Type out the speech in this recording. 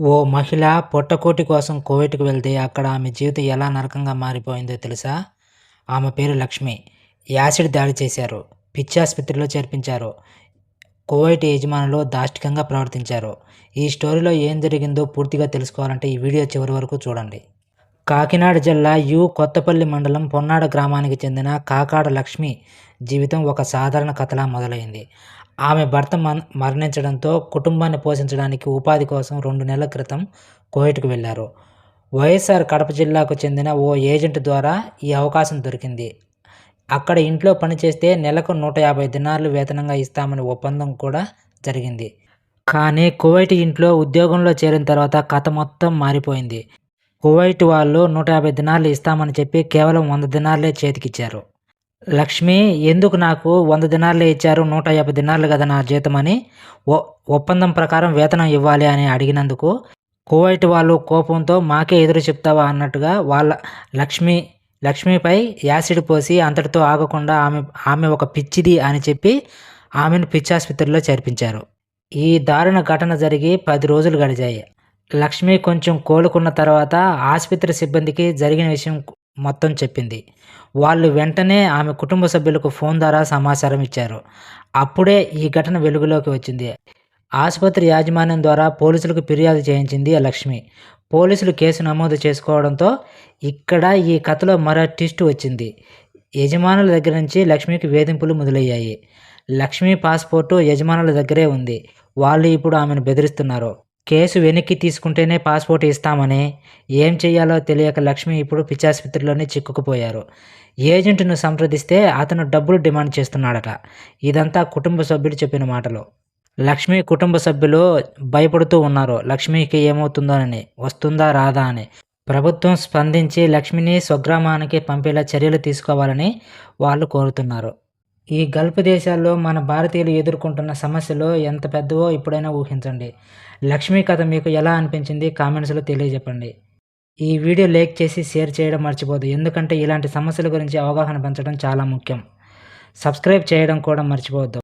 ఓ మహిళ పొట్టకోటి కోసం కోవిడ్కి వెళ్తే అక్కడ ఆమె జీవితం ఎలా నరకంగా మారిపోయిందో తెలుసా? ఆమె పేరు లక్ష్మి. యాసిడ్ దాడి చేశారు. పిచ్చాసుపత్రిలో చేర్పించారు. కువైట్ యజమానులు దాష్టికంగా ప్రవర్తించారు. ఈ స్టోరీలో ఏం జరిగిందో పూర్తిగా తెలుసుకోవాలంటే ఈ వీడియో చివరి వరకు చూడండి. కాకినాడ జిల్లా యు. కొత్తపల్లి మండలం పొన్నాడ గ్రామానికి చెందిన కాకాడ లక్ష్మి జీవితం ఒక సాధారణ కథలా మొదలైంది. ఆమె భర్త మరణించడంతో కుటుంబాన్ని పోషించడానికి ఉపాధి కోసం రెండు నెలల క్రితం కువైట్‌కు వెళ్ళారు. వైఎస్ఆర్ కడప జిల్లాకు చెందిన ఓ ఏజెంట్ ద్వారా ఈ అవకాశం దొరికింది. అక్కడ ఇంట్లో పనిచేస్తే నెలకు నూట యాభై దినార్లు వేతనంగా ఇస్తామని ఒప్పందం కూడా జరిగింది. కానీ కువైట్ ఇంట్లో ఉద్యోగంలో చేరిన తర్వాత కథ మొత్తం మారిపోయింది. కువైట్ వాళ్ళు నూట యాభై దినార్లు ఇస్తామని చెప్పి కేవలం వంద దినార్లే చేతికిచ్చారు. లక్ష్మి ఎందుకు నాకు వంద దినార్లే ఇచ్చారు నూట యాభై దినార్లు కదా నా జీతం అని ఒప్పందం ప్రకారం వేతనం ఇవ్వాలి అని అడిగినందుకు కువైట్ వాళ్ళు కోపంతో మాకే ఎదురు చెప్తావా అన్నట్టుగా వాళ్ళ లక్ష్మి లక్ష్మిపై యాసిడ్ పోసి అంతటితో ఆగకుండా ఆమె ఆమె ఒక పిచ్చిది అని చెప్పి ఆమెను పిచ్చాసుపత్రిలో చేర్పించారు. ఈ దారుణ ఘటన జరిగి పది రోజులు గడిచాయి. లక్ష్మి కొంచెం కోలుకున్న తర్వాత ఆసుపత్రి సిబ్బందికి జరిగిన విషయం మొత్తం చెప్పింది. వాళ్ళు వెంటనే ఆమె కుటుంబ సభ్యులకు ఫోన్ ద్వారా సమాచారం ఇచ్చారు. అప్పుడే ఈ ఘటన వెలుగులోకి వచ్చింది. ఆసుపత్రి యాజమాన్యం ద్వారా పోలీసులకు ఫిర్యాదు చేయించింది లక్ష్మి. పోలీసులు కేసు నమోదు చేసుకోవడంతో ఇక్కడ ఈ కథలో మరో ట్విస్ట్ వచ్చింది. యజమానుల దగ్గర నుంచి లక్ష్మికి వేధింపులు మొదలయ్యాయి. లక్ష్మి పాస్పోర్టు యజమానుల దగ్గరే ఉంది. వాళ్ళు ఇప్పుడు ఆమెను బెదిరిస్తున్నారు. కేసు వెనక్కి తీసుకుంటేనే పాస్పోర్ట్ ఇస్తామని. ఏం చేయాలో తెలియక లక్ష్మి ఇప్పుడు పిచ్చాసుపత్రిలోనే చిక్కుకుపోయారు. ఏజెంట్ను సంప్రదిస్తే అతను డబ్బులు డిమాండ్ చేస్తున్నాడట. ఇదంతా కుటుంబ సభ్యుడు చెప్పిన మాటలు. లక్ష్మి కుటుంబ సభ్యులు భయపడుతూ ఉన్నారు. లక్ష్మికి ఏమవుతుందోనని, వస్తుందా రాదా అని. ప్రభుత్వం స్పందించి లక్ష్మిని స్వగ్రామానికి పంపేలా చర్యలు తీసుకోవాలని వాళ్ళు కోరుతున్నారు. ఈ గల్ఫ్ దేశాల్లో మన భారతీయులు ఎదుర్కొంటున్న సమస్యలు ఎంత పెద్దవో ఇప్పుడైనా ఊహించండి. లక్ష్మీ కథ మీకు ఎలా అనిపించింది కామెంట్స్లో తెలియజెప్పండి. ఈ వీడియో లైక్ చేసి షేర్ చేయడం మర్చిపోదు ఎందుకంటే ఇలాంటి సమస్యల గురించి అవగాహన పెంచడం చాలా ముఖ్యం. సబ్స్క్రైబ్ చేయడం కూడా మర్చిపోవద్దు.